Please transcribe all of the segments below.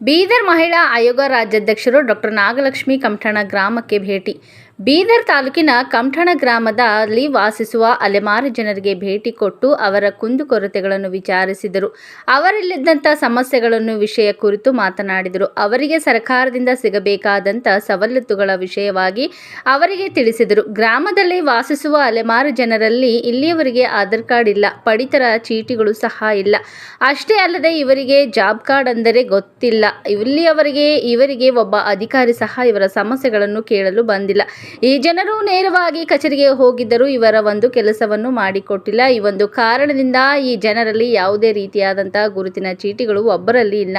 ಬೀದರ್ ಮಹಿಳಾ ಆಯೋಗ ರಾಜ್ಯಾಧ್ಯಕ್ಷರು ಡಾಕ್ಟರ್ ನಾಗಲಕ್ಷ್ಮಿ ಕಮಠಣ ಗ್ರಾಮಕ್ಕೆ ಭೇಟಿ ಬೀದರ್ ತಾಲೂಕಿನ ಕಂಠಣ ಗ್ರಾಮದಲ್ಲಿ ವಾಸಿಸುವ ಅಲೆಮಾರು ಜನರಿಗೆ ಭೇಟಿ ಕೊಟ್ಟು ಅವರ ಕುಂದುಕೊರತೆಗಳನ್ನು ವಿಚಾರಿಸಿದರು. ಅವರಲ್ಲಿದ್ದಂಥ ಸಮಸ್ಯೆಗಳನ್ನು ವಿಷಯ ಕುರಿತು ಮಾತನಾಡಿದರು. ಅವರಿಗೆ ಸರ್ಕಾರದಿಂದ ಸಿಗಬೇಕಾದಂಥ ಸವಲತ್ತುಗಳ ವಿಷಯವಾಗಿ ಅವರಿಗೆ ತಿಳಿಸಿದರು. ಗ್ರಾಮದಲ್ಲಿ ವಾಸಿಸುವ ಅಲೆಮಾರು ಜನರಲ್ಲಿ ಇಲ್ಲಿಯವರೆಗೆ ಆಧಾರ್ ಕಾರ್ಡ್ ಇಲ್ಲ, ಪಡಿತರ ಚೀಟಿಗಳು ಸಹ ಇಲ್ಲ. ಅಷ್ಟೇ ಅಲ್ಲದೆ ಇವರಿಗೆ ಜಾಬ್ ಕಾರ್ಡ್ ಅಂದರೆ ಗೊತ್ತಿಲ್ಲ. ಇಲ್ಲಿಯವರಿಗೆ, ಇವರಿಗೆ ಒಬ್ಬ ಅಧಿಕಾರಿ ಸಹ ಇವರ ಸಮಸ್ಯೆಗಳನ್ನು ಕೇಳಲು ಬಂದಿಲ್ಲ. ಈ ಜನರು ನೇರವಾಗಿ ಕಚೇರಿಗೆ ಹೋಗಿದ್ದರೂ ಇವರ ಒಂದು ಕೆಲಸವನ್ನು ಮಾಡಿಕೊಟ್ಟಿಲ್ಲ. ಈ ಒಂದು ಕಾರಣದಿಂದ ಈ ಜನರಲ್ಲಿ ಯಾವುದೇ ರೀತಿಯಾದಂತಹ ಗುರುತಿನ ಚೀಟಿಗಳು ಒಬ್ಬರಲ್ಲಿ ಇಲ್ಲ.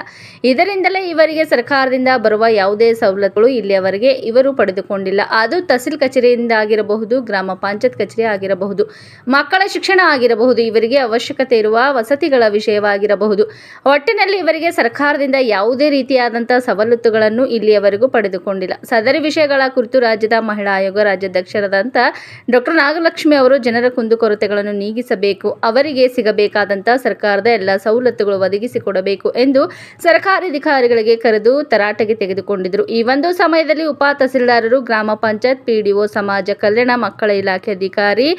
ಇದರಿಂದಲೇ ಇವರಿಗೆ ಸರ್ಕಾರದಿಂದ ಬರುವ ಯಾವುದೇ ಸವಲತ್ತುಗಳು ಇಲ್ಲಿಯವರೆಗೆ ಇವರು ಪಡೆದುಕೊಂಡಿಲ್ಲ. ಅದು ತಹಸೀಲ್ ಕಚೇರಿಯಿಂದ ಆಗಿರಬಹುದು ಗ್ರಾಮ ಪಂಚಾಯತ್ ಕಚೇರಿ ಆಗಿರಬಹುದು, ಮಕ್ಕಳ ಶಿಕ್ಷಣ ಆಗಿರಬಹುದು, ಇವರಿಗೆ ಅವಶ್ಯಕತೆ ಇರುವ ವಸತಿಗಳ ವಿಷಯವಾಗಿರಬಹುದು. ಒಟ್ಟಿನಲ್ಲಿ ಇವರಿಗೆ ಸರ್ಕಾರದಿಂದ ಯಾವುದೇ ರೀತಿಯಾದಂತಹ ಸವಲತ್ತುಗಳನ್ನು ಇಲ್ಲಿಯವರೆಗೂ ಪಡೆದುಕೊಂಡಿಲ್ಲ. ಸದರಿ ವಿಷಯಗಳ ಕುರಿತು ರಾಜ್ಯದ ಮಹಿಳಾ ಆಯೋಗ ರಾಜ್ಯಾಧ್ಯಕ್ಷರಾದಂಥ ಡಾಕ್ಟರ್ ನಾಗಲಕ್ಷ್ಮಿ ಅವರು ಜನರ ಕುಂದುಕೊರತೆಗಳನ್ನು ನೀಗಿಸಬೇಕು, ಅವರಿಗೆ ಸಿಗಬೇಕಾದಂಥ ಸರ್ಕಾರದ ಎಲ್ಲ ಸವಲತ್ತುಗಳು ಒದಗಿಸಿಕೊಡಬೇಕು ಎಂದು ಸರ್ಕಾರಿ ಅಧಿಕಾರಿಗಳಿಗೆ ಕರೆದು ತರಾಟೆಗೆ ತೆಗೆದುಕೊಂಡಿದ್ದರು. ಈ ಒಂದು ಸಮಯದಲ್ಲಿ ಉಪ ತಹಸೀಲ್ದಾರರು, ಗ್ರಾಮ ಪಂಚಾಯತ್ ಪಿಡಿಒ, ಸಮಾಜ ಕಲ್ಯಾಣ, ಮಕ್ಕಳ ಇಲಾಖೆ ಅಧಿಕಾರಿ,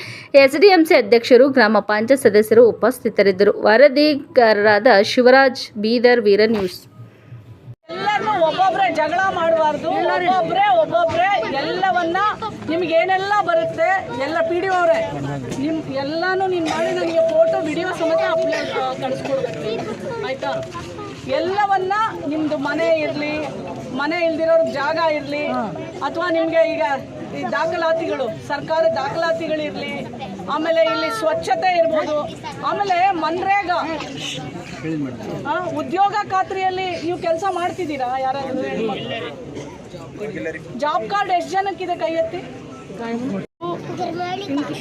ಎಸ್ಡಿಎಂಸಿ ಅಧ್ಯಕ್ಷರು, ಗ್ರಾಮ ಪಂಚಾಯತ್ ಸದಸ್ಯರು ಉಪಸ್ಥಿತರಿದ್ದರು. ವರದಿಗಾರರಾದ ಶಿವರಾಜ್ ಬೀದರ್, ವೀರ ನ್ಯೂಸ್. ಒಬ್ಬೊಬ್ರೆ ಜಗಳ ಮಾಡಬಾರ್ದು ಒಬ್ಬೊಬ್ರೆ ಒಬ್ಬೊಬ್ರೆ ಎಲ್ಲವನ್ನ ನಿಮ್ಗೆ ಏನೆಲ್ಲ ಬರುತ್ತೆ ಎಲ್ಲ ಪಿ ಡಿ ಅವರೇ. ನಿಮ್ ಎಲ್ಲಾನು ನೀನು ಮಾಡಿ ನನಗೆ ಫೋಟೋ ವಿಡಿಯೋ ಸಮೇತ ಅಪ್ಲೋಡ್ ಕಳಿಸ್ಕೊಡ್ಬೇಕು. ಆಯ್ತಾ? ಎಲ್ಲವನ್ನ ನಿಮ್ದು ಮನೆ ಇರಲಿ ಮನೆ ಇಲ್ದಿರೋ ಜಾಗ ಇರಲಿ ಅಥವಾ ನಿಮಗೆ ಈಗ ಈ ದಾಖಲಾತಿಗಳು ಸರ್ಕಾರ ದಾಖಲಾತಿಗಳಿರಲಿ ಆಮೇಲೆ ಇಲ್ಲಿ ಸ್ವಚ್ಛತೆ ಇರ್ಬೋದು ಆಮೇಲೆ ಮನ್ರೇಗಾ. ಉದ್ಯೋಗ ಖಾತ್ರಿಯಲ್ಲಿ ನೀವು ಕೆಲಸ ಮಾಡ್ತಿದ್ದೀರಾ? ಯಾರಾದ್ರೂ ಜಾಬ್ ಕಾರ್ಡ್ ಎಷ್ಟು ಜನಕ್ಕಿದೆ ಕೈ ಎತ್ತಿ?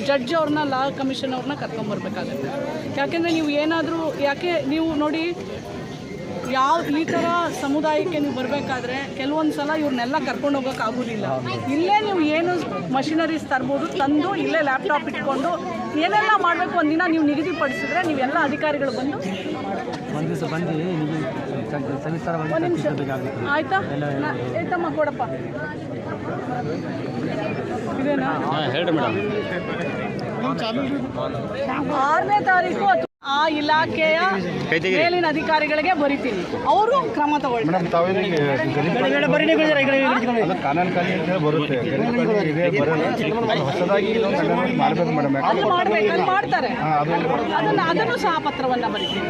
ಜಡ್ಜ್ ಅವ್ರನ್ನ ಲಾ ಕಮಿಷನ್ ಅವ್ರನ್ನ ಕರ್ಕೊಂಬರ್ಬೇಕಾಗತ್ತೆ. ಯಾಕೆಂದರೆ ನೀವು ಏನಾದರೂ, ಯಾಕೆ ನೀವು ನೋಡಿ ಯಾವ ಈ ಥರ ಸಮುದಾಯಕ್ಕೆ ನೀವು ಬರಬೇಕಾದ್ರೆ ಕೆಲವೊಂದು ಸಲ ಇವ್ರನ್ನೆಲ್ಲ ಕರ್ಕೊಂಡು ಹೋಗೋಕ್ಕಾಗೋದಿಲ್ಲ ಆಗೋದಿಲ್ಲ. ಇಲ್ಲೇ ನೀವು ಏನು ಮಷಿನರೀಸ್ ತರ್ಬೋದು ತಂದು ಇಲ್ಲೇ ಲ್ಯಾಪ್ಟಾಪ್ ಇಟ್ಕೊಂಡು ಏನೆಲ್ಲ ಮಾಡಬೇಕು ಒಂದಿನ ನೀವು ನಿಗದಿಪಡಿಸಿದ್ರೆ ನೀವೆಲ್ಲ ಅಧಿಕಾರಿಗಳು ಬಂದು ಒಂದು ನಿಮಿಷ. ಆಯಿತಾ? ಆಯ್ತಾ ನಾ- ಏತಮ್ಮ ಕೊಡಪ್ಪ. ಇದೇನಾ? ಆರನೇ ತಾರೀಕು ಅಥವಾ ಆ ಇಲಾಖೆಯ ಮೇಲಿನ ಅಧಿಕಾರಿಗಳಿಗೆ ಬರಿತೀನಿ. ಅವರು ಕ್ರಮ ಅದು ಮಾಡ್ತಾರೆ. ಅದನ್ನು ಅದು ಅದನ್ನ ಸಹ ಪತ್ರವನ್ನ ಬರಿತೀನಿ.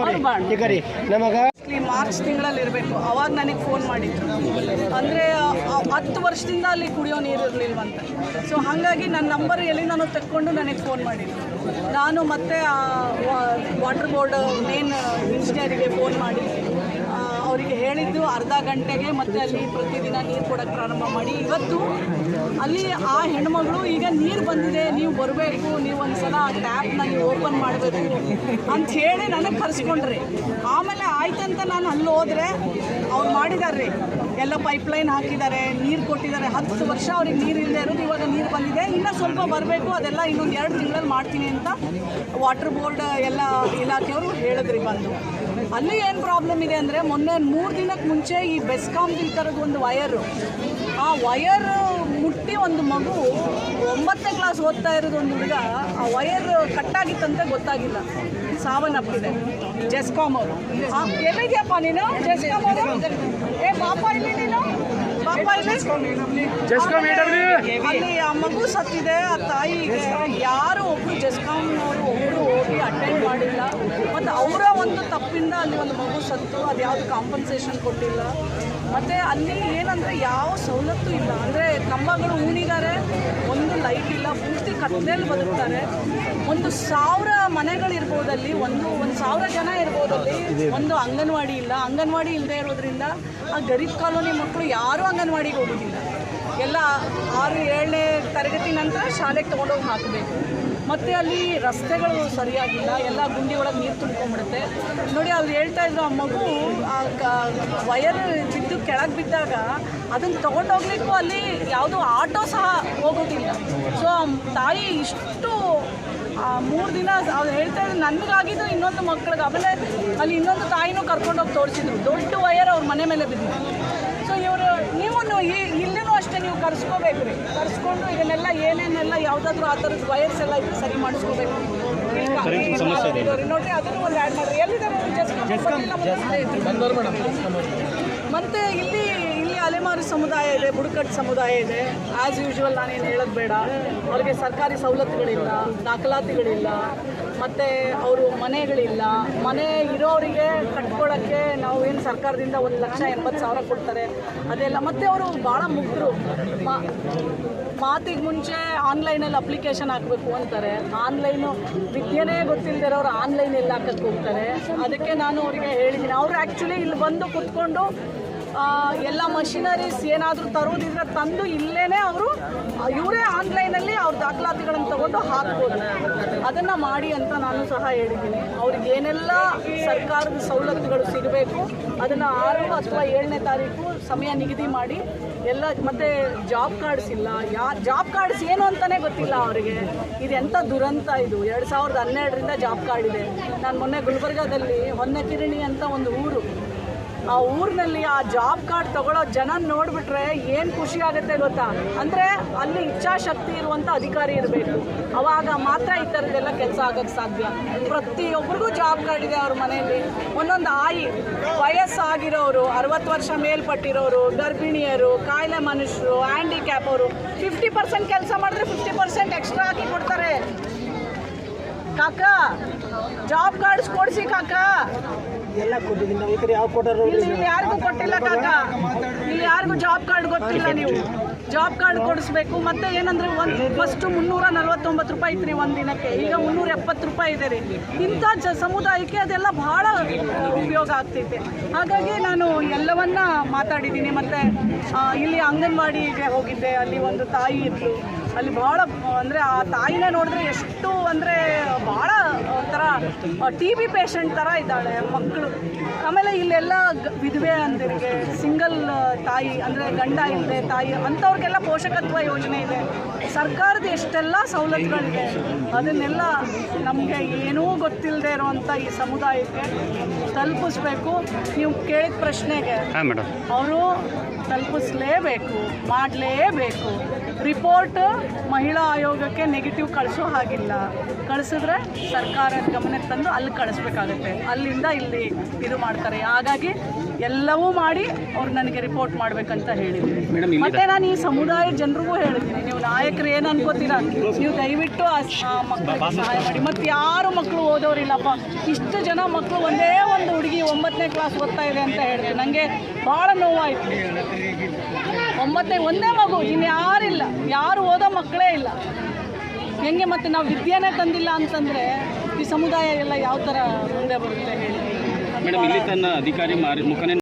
ಅವ್ರು ಈ ಮಾರ್ಚ್ ತಿಂಗಳಲ್ಲಿ ಇರಬೇಕು. ಅವಾಗ ನನಗೆ ಫೋನ್ ಮಾಡಿದ್ರು. ಅಂದರೆ ಹತ್ತು ವರ್ಷದಿಂದ ಅಲ್ಲಿ ಕುಡಿಯೋ ನೀರು ಇರಲಿಲ್ವಂತ. ಸೊ ಹಾಗಾಗಿ ನನ್ನ ನಂಬರ್ ಎಲ್ಲಿ ನಾನು ತೆಕ್ಕೊಂಡು ನನಗೆ ಫೋನ್ ಮಾಡಿದ್ರು. ನಾನು ಮತ್ತೆ ವಾಟರ್ ಬೋರ್ಡ್ ಮೇನ್ ಇಂಜಿನಿಯರಿಗೆ ಫೋನ್ ಮಾಡಿ ಅವರಿಗೆ ಹೇಳಿದ್ದು ಅರ್ಧ ಗಂಟೆಗೆ ಮತ್ತೆ ಅಲ್ಲಿ ಪ್ರತಿದಿನ ನೀರು ಕೊಡೋಕ್ಕೆ ಪ್ರಾರಂಭ ಮಾಡಿ. ಇವತ್ತು ಅಲ್ಲಿ ಆ ಹೆಣ್ಮಗಳು, ಈಗ ನೀರು ಬಂದಿದೆ, ನೀವು ಬರಬೇಕು, ನೀವು ಒಂದ್ಸಲ ಆ ಟ್ಯಾಪ್ನ ನೀವು ಓಪನ್ ಮಾಡಬೇಕು ಅಂತ ಹೇಳಿ ನನಗೆ ಕರೆಸ್ಕೊಂಡ್ರಿ. ಆಮೇಲೆ ಆಯ್ತಂತ ನಾನು ಅಲ್ಲಿ ಹೋದ್ರೆ ಅವ್ರು ಮಾಡಿದಾರ್ರಿ. ಎಲ್ಲ ಪೈಪ್ಲೈನ್ ಹಾಕಿದ್ದಾರೆ ನೀರು ಕೊಟ್ಟಿದ್ದಾರೆ ಹತ್ತು ವರ್ಷ ಅವ್ರಿಗೆ ನೀರು ಇಲ್ಲದೆ ಇರೋದು, ಇವಾಗ ನೀರು ಬಂದಿದೆ. ಇನ್ನೂ ಸ್ವಲ್ಪ ಬರಬೇಕು, ಅದೆಲ್ಲ ಇನ್ನೊಂದು ಎರಡು ತಿಂಗಳಲ್ಲಿ ಮಾಡ್ತೀನಿ ಅಂತ ವಾಟರ್ ಬೋರ್ಡ್ ಎಲ್ಲ ಇಲಾಖೆಯವರು ಹೇಳಿದ್ರಿ ಬಂದು. ಅಲ್ಲಿ ಏನು ಪ್ರಾಬ್ಲಮ್ ಇದೆ ಅಂದರೆ, ಮೊನ್ನೆ ಮೂರು ದಿನಕ್ಕೆ ಮುಂಚೆ ಈ ಬೆಸ್ಕಾಮ್ ಈ ಥರದ್ದು ಒಂದು ವಯರು ಆ ವಯರ್ ಮುಟ್ಟಿ ಒಂದು ಮಗು ಒಂಬತ್ತನೇ ಕ್ಲಾಸ್ ಓದ್ತಾ ಇರೋದು ಒಂದು ಹುಡುಗ ಆ ವಯರ್ ಕಟ್ಟಾಗಿತ್ತಂತ ಗೊತ್ತಾಗಿಲ್ಲ. ಸಾವನ್ನಪ್ಪಿದೆ. ಜೆಸ್ಕಾಮ್ ಅವರು. ಎಲ್ಲಿದ್ಯಪ್ಪ ನೀನು? ಜೆಸ್ಕಾಮ್ ಅವರು? ಏ ಪಾಪ ಇಲ್ಲಿ ನೀನು? ಪಾಪ ಇಲ್ಲಿ? ಅಲ್ಲಿ ಆ ಮಗು ಸತ್ತಿದೆ ಆ ತಾಯಿಗೆ. ಯಾರು ಒಬ್ರು ಜೆಸ್ಕಾಮ್ನವರು ಒಬ್ರು ಹೋಗಿ ಅಟೆಂಡ್ ಮಾಡಿಲ್ಲ. ಮತ್ತು ಅವರ ಒಂದು ತಪ್ಪಿಂದ ಅಲ್ಲಿ ಒಂದು ಮಗು ಸತ್ತು ಅದು ಯಾವುದು ಕಾಂಪನ್ಸೇಷನ್ ಕೊಟ್ಟಿಲ್ಲ. ಮತ್ತು ಅಲ್ಲಿ ಏನಂದರೆ ಯಾವ ಸವಲತ್ತು ಇಲ್ಲ. ಅಂದರೆ ಕಂಬಗಳು ಊಣಿದ್ದಾರೆ ಒಂದು ಲೈಟ್ ಇಲ್ಲ, ಪೂರ್ತಿ ಕತ್ತಲೆಯಲ್ಲಿ ಬದುಕ್ತಾರೆ. ಒಂದು ಸಾವಿರ ಮನೆಗಳಿರ್ಬೋದಲ್ಲಿ ಒಂದು ಒಂದು ಸಾವಿರ ಜನ ಇರ್ಬೋದಲ್ಲಿ ಒಂದು ಅಂಗನವಾಡಿ ಇಲ್ಲ. ಅಂಗನವಾಡಿ ಇಲ್ಲದೆ ಇರೋದ್ರಿಂದ ಆ ಗರೀಬ್ ಕಾಲೋನಿ ಮಕ್ಕಳು ಯಾರೂ ಅಂಗನವಾಡಿಗೆ ಹೋಗೋದಿಲ್ಲ. ಎಲ್ಲ ಆರು, ಏಳನೇ ತರಗತಿ ನಂತರ ಶಾಲೆಗೆ ತೊಗೊಂಡೋಗಿ ಹಾಕಬೇಕು. ಮತ್ತು ಅಲ್ಲಿ ರಸ್ತೆಗಳು ಸರಿಯಾಗಿಲ್ಲ, ಎಲ್ಲ ಗುಂಡಿ ಒಳಗೆ ನೀರು ತುಂಬ್ಕೊಂಡ್ಬಿಡುತ್ತೆ. ನೋಡಿ ಅವ್ರು ಹೇಳ್ತಾ ಇದ್ರು, ಆ ಮಗು, ಆ ವಯರ್ ಕೆಳಗೆ ಬಿದ್ದಾಗ ಅದನ್ನು ತೊಗೊಂಡೋಗ್ಲಿಕ್ಕೂ ಅಲ್ಲಿ ಯಾವುದೋ ಆಟೋ ಸಹ ಹೋಗೋದಿಲ್ಲ. ಸೊ ತಾಯಿ ಇಷ್ಟು ಮೂರು ದಿನ ಅವ್ರು ಹೇಳ್ತಾ ಇದ್ರು ನನಗಾಗಿದ್ದು ಇನ್ನೊಂದು ಮಕ್ಕಳಿಗೆ ಆಮೇಲೆ ಅಲ್ಲಿ ಇನ್ನೊಂದು ತಾಯಿನೂ ಕರ್ಕೊಂಡೋಗಿ ತೋರಿಸಿದ್ರು. ದೊಡ್ಡ ವಯರ್ ಅವ್ರ ಮನೆ ಮೇಲೆ ಬಿದ್ದು ಸೊ ಇವರು ನೀವು ಇಲ್ಲಿನೂ ಅಷ್ಟೇ ನೀವು ಕರ್ಸ್ಕೋಬೇಕು ರೀ. ಕರ್ಸ್ಕೊಂಡು ಇದನ್ನೆಲ್ಲ ಏನೇನೆಲ್ಲ ಯಾವುದಾದ್ರೂ ಆ ಥರದ ವಯರ್ಸ್ ಎಲ್ಲ ಇದ್ರೆ ಸರಿ ಮಾಡಿಸ್ಕೋಬೇಕು. ನೋಡಿರಿ ಅದನ್ನು ಒಂದು ಆ್ಯಡ್ ಮಾಡಿರಿ. ಎಲ್ಲಿದ್ದಾರೆ ಮತ್ತೆ ಇಲ್ಲಿ ಇಲ್ಲಿ ಅಲೆಮಾರಿ ಸಮುದಾಯ ಇದೆ, ಬುಡಕಟ್ಟು ಸಮುದಾಯ ಇದೆ. ಆ್ಯಸ್ ಯೂಶುವಲ್ ನಾನೇನು ಹೇಳೋದು ಬೇಡ. ಅವ್ರಿಗೆ ಸರ್ಕಾರಿ ಸವಲತ್ತುಗಳಿಲ್ಲ, ದಾಖಲಾತಿಗಳಿಲ್ಲ, ಮತ್ತು ಅವರು ಮನೆಗಳಿಲ್ಲ. ಮನೆ ಇರೋರಿಗೆ ಕಟ್ಕೊಳ್ಳೋಕ್ಕೆ ನಾವು ಏನು ಸರ್ಕಾರದಿಂದ ಒಂದು ಲಕ್ಷ ಎಂಬತ್ತು ಸಾವಿರ ಕೊಡ್ತಾರೆ, ಅದೆಲ್ಲ. ಮತ್ತು ಅವರು ಭಾಳ ಮುಗ್ಧರು ಮಾತಿಗೆ ಮುಂಚೆ ಆನ್ಲೈನಲ್ಲಿ ಅಪ್ಲಿಕೇಶನ್ ಹಾಕಬೇಕು ಅಂತಾರೆ. ಆನ್ಲೈನು ವಿದ್ಯೆನೇ ಗೊತ್ತಿಲ್ಲದಿರೋರು ಆನ್ಲೈನಲ್ಲಿ ಹಾಕಕ್ಕೆ ಹೋಗ್ತಾರೆ. ಅದಕ್ಕೆ ನಾನು ಅವರಿಗೆ ಹೇಳಿದ್ದೀನಿ. ಅವರು ಆ್ಯಕ್ಚುಲಿ ಇಲ್ಲಿ ಬಂದು ಕುತ್ಕೊಂಡು ಎಲ್ಲ ಮಷಿನರೀಸ್ ಏನಾದರೂ ತರೋದಿದ್ರೆ ತಂದು ಇಲ್ಲೇ ಅವರು ಇವರೇ ಆನ್ಲೈನಲ್ಲಿ ಅವ್ರ ದಾಖಲಾತಿಗಳನ್ನು ತಗೊಂಡು ಹಾಕ್ಬೋದು. ಅದನ್ನು ಮಾಡಿ ಅಂತ ನಾನು ಸಹ ಹೇಳಿದ್ದೀನಿ. ಅವ್ರಿಗೆ ಏನೆಲ್ಲ ಸರ್ಕಾರದ ಸವಲತ್ತುಗಳು ಸಿಗಬೇಕು, ಅದನ್ನು ಆರು ಅಥವಾ ಏಳನೇ ತಾರೀಕು ಸಮಯ ನಿಗದಿ ಮಾಡಿ, ಎಲ್ಲ ಮತ್ತು ಜಾಬ್ ಕಾರ್ಡ್ಸ್ ಇಲ್ಲ. ಯಾ ಜಾಬ್ ಕಾರ್ಡ್ಸ್ ಏನು ಅಂತಲೇ ಗೊತ್ತಿಲ್ಲ ಅವರಿಗೆ. ಇದು ಎಂಥ ದುರಂತ ಇದು. ಎರಡು ಸಾವಿರದ ಹನ್ನೆರಡರಿಂದ ಜಾಬ್ ಕಾರ್ಡ್ ಇದೆ. ನಾನು ಮೊನ್ನೆ ಗುಲ್ಬರ್ಗಾದಲ್ಲಿ ಹೊನ್ನಕಿರಣಿ ಅಂತ ಒಂದು ಊರು. ಆ ಊರಿನಲ್ಲಿ ಆ ಜಾಬ್ ಕಾರ್ಡ್ ತಗೊಳ್ಳೋ ಜನ ನೋಡಿಬಿಟ್ರೆ ಏನು ಖುಷಿ ಆಗುತ್ತೆ ಗೊತ್ತಾ? ಅಂದರೆ ಅಲ್ಲಿ ಇಚ್ಛಾಶಕ್ತಿ ಇರುವಂಥ ಅಧಿಕಾರಿ ಇರಬೇಕು. ಅವಾಗ ಮಾತ್ರ ಈ ಥರದ್ದೆಲ್ಲ ಕೆಲಸ ಆಗೋಕ್ಕೆ ಸಾಧ್ಯ. ಪ್ರತಿಯೊಬ್ಬರಿಗೂ ಜಾಬ್ ಕಾರ್ಡ್ ಇದೆ ಅವ್ರ ಮನೆಯಲ್ಲಿ. ಒಂದೊಂದು ಆಯಿ, ವಯಸ್ಸಾಗಿರೋರು, ಅರವತ್ತು ವರ್ಷ ಮೇಲ್ಪಟ್ಟಿರೋರು, ಗರ್ಭಿಣಿಯರು, ಕಾಯಿಲೆ ಮನುಷ್ಯರು ಹ್ಯಾಂಡಿಕ್ಯಾಪ್ ಅವರು ಫಿಫ್ಟಿ ಪರ್ಸೆಂಟ್ ಕೆಲಸ ಮಾಡಿದ್ರೆ ಫಿಫ್ಟಿ ಪರ್ಸೆಂಟ್ ಎಕ್ಸ್ಟ್ರಾ ಹಾಕಿ ಕೊಡ್ತಾರೆ. ಕಾಕ ಜಾಬ್ ಕಾರ್ಡ್ಸ್ ಕೊಡಿಸಿ ಕಾಕ. ಎಲ್ಲ ಕೊಟ್ಟಿದ್ದೀನಿ. ನಾವು ಯಾವ ಕೊಟ್ಟರು ಇಲ್ಲಿ ಯಾರಿಗೂ ಕೊಟ್ಟಿಲ್ಲ ಕಾಕ. ಇಲ್ಲಿ ಯಾರಿಗೂ ಜಾಬ್ ಕಾರ್ಡ್ ಗೊತ್ತಿಲ್ಲ ನೀವು. ಜಾಬ್ ಕಾರ್ಡ್ ಕೊಡಿಸ್ಬೇಕು. ಮತ್ತೆ ಏನಂದ್ರೆ ಒಂದು ಫಸ್ಟ್ ಮುನ್ನೂರ ನಲ್ವತ್ತೊಂಬತ್ತು ರೂಪಾಯಿ ಇತ್ತು ರೀ ಒಂದು ದಿನಕ್ಕೆ. ಈಗ ಮುನ್ನೂರ ಎಪ್ಪತ್ತು ರೂಪಾಯಿ ಇದೆ ರೀ. ಇಂಥ ಜ ಸಮುದಾಯಕ್ಕೆ ಅದೆಲ್ಲ ಬಹಳ ಉಪಯೋಗ ಆಗ್ತೈತೆ. ಹಾಗಾಗಿ ನಾನು ಎಲ್ಲವನ್ನ ಮಾತಾಡಿದ್ದೀನಿ. ಮತ್ತೆ ಇಲ್ಲಿ ಅಂಗನವಾಡಿಗೆ ಹೋಗಿದ್ದೆ. ಅಲ್ಲಿ ಒಂದು ತಾಯಿ ಇತ್ತು ಅಲ್ಲಿ ಭಾಳ ಅಂದರೆ ಆ ತಾಯಿನೇ ನೋಡಿದ್ರೆ ಎಷ್ಟು ಅಂದರೆ ಭಾಳ ಒಂಥರ ಟಿ ಬಿ ಪೇಷಂಟ್ ಥರ ಇದ್ದಾಳೆ ಮಕ್ಕಳು. ಆಮೇಲೆ ಇಲ್ಲೆಲ್ಲ ವಿಧವೆ ಅಂದಿರಿಗೆ ಸಿಂಗಲ್ ತಾಯಿ ಅಂದರೆ ಗಂಡ ಇಲ್ಲದೆ ತಾಯಿ ಅಂಥವ್ರಿಗೆಲ್ಲ ಪೋಷಕತ್ವ ಯೋಜನೆ ಇದೆ. ಸರ್ಕಾರದ ಎಷ್ಟೆಲ್ಲ ಸವಲತ್ತುಗಳಿದೆ ಅದನ್ನೆಲ್ಲ ನಮಗೆ ಏನೂ ಗೊತ್ತಿಲ್ಲದೆ ಇರುವಂಥ ಈ ಸಮುದಾಯಕ್ಕೆ ತಲುಪಿಸ್ಬೇಕು. ನೀವು ಕೇಳಿದ ಪ್ರಶ್ನೆಗೆ ಅವರು ತಲುಪಿಸ್ಲೇಬೇಕು ಮಾಡಲೇಬೇಕು. ರಿಪೋರ್ಟ್ ಮಹಿಳಾ ಆಯೋಗಕ್ಕೆ ನೆಗೆಟಿವ್ ಕಳಿಸೋ ಹಾಗಿಲ್ಲ. ಕಳಿಸಿದ್ರೆ ಸರ್ಕಾರದ ಗಮನಕ್ಕೆ ತಂದು ಅಲ್ಲಿ ಕಳಿಸ್ಬೇಕಾಗುತ್ತೆ. ಅಲ್ಲಿಂದ ಇಲ್ಲಿ ಇದು ಮಾಡ್ತಾರೆ. ಹಾಗಾಗಿ ಎಲ್ಲವೂ ಮಾಡಿ ಅವ್ರು ನನಗೆ ರಿಪೋರ್ಟ್ ಮಾಡಬೇಕಂತ ಹೇಳಿದ್ದೀನಿ ಮತ್ತೆ ನಾನು ಈ ಸಮುದಾಯ ಜನರಿಗೂ ಹೇಳಿದ್ದೀನಿ ನೀವು ನಾಯಕರು ಏನು ಅನ್ಕೋತೀರಾ? ನೀವು ದಯವಿಟ್ಟು ಆ ಮಕ್ಕಳಿಗೆ ಸಹಾಯ ಮಾಡಿ. ಮತ್ತು ಯಾರು ಮಕ್ಕಳು ಓದೋರಿಲ್ಲಪ್ಪ. ಇಷ್ಟು ಜನ ಮಕ್ಕಳು ಒಂದೇ ಒಂದು ಹುಡುಗಿ ಒಂಬತ್ತನೇ ಕ್ಲಾಸ್ ಓದ್ತಾ ಇದೆ ಅಂತ ಹೇಳಿದೆ ನನಗೆ ಭಾಳ ನೋವಾಯಿತು. ಒಂಬತ್ತನೇ ಒಂದೇ ಮಗು. ಇನ್ಯಾರಿಲ್ಲ ಯಾರು ಓದೋ ಮಕ್ಕಳೇ ಇಲ್ಲ. ಹೆಂಗೆ ಮತ್ತೆ ನಾವು ವಿದ್ಯೆನೇ ತಂದಿಲ್ಲ ಅಂತಂದ್ರೆ ಈ ಸಮುದಾಯ ಎಲ್ಲ ಯಾವ ತರ ಮುಂದೆ ಬರುತ್ತೆ ಹೇಳಿ? ಮೇಡಮ್, ಇಲ್ಲಿ ತನ್ನ ಅಧಿಕಾರಿ ಮಾರಿ ಮುಖನೇ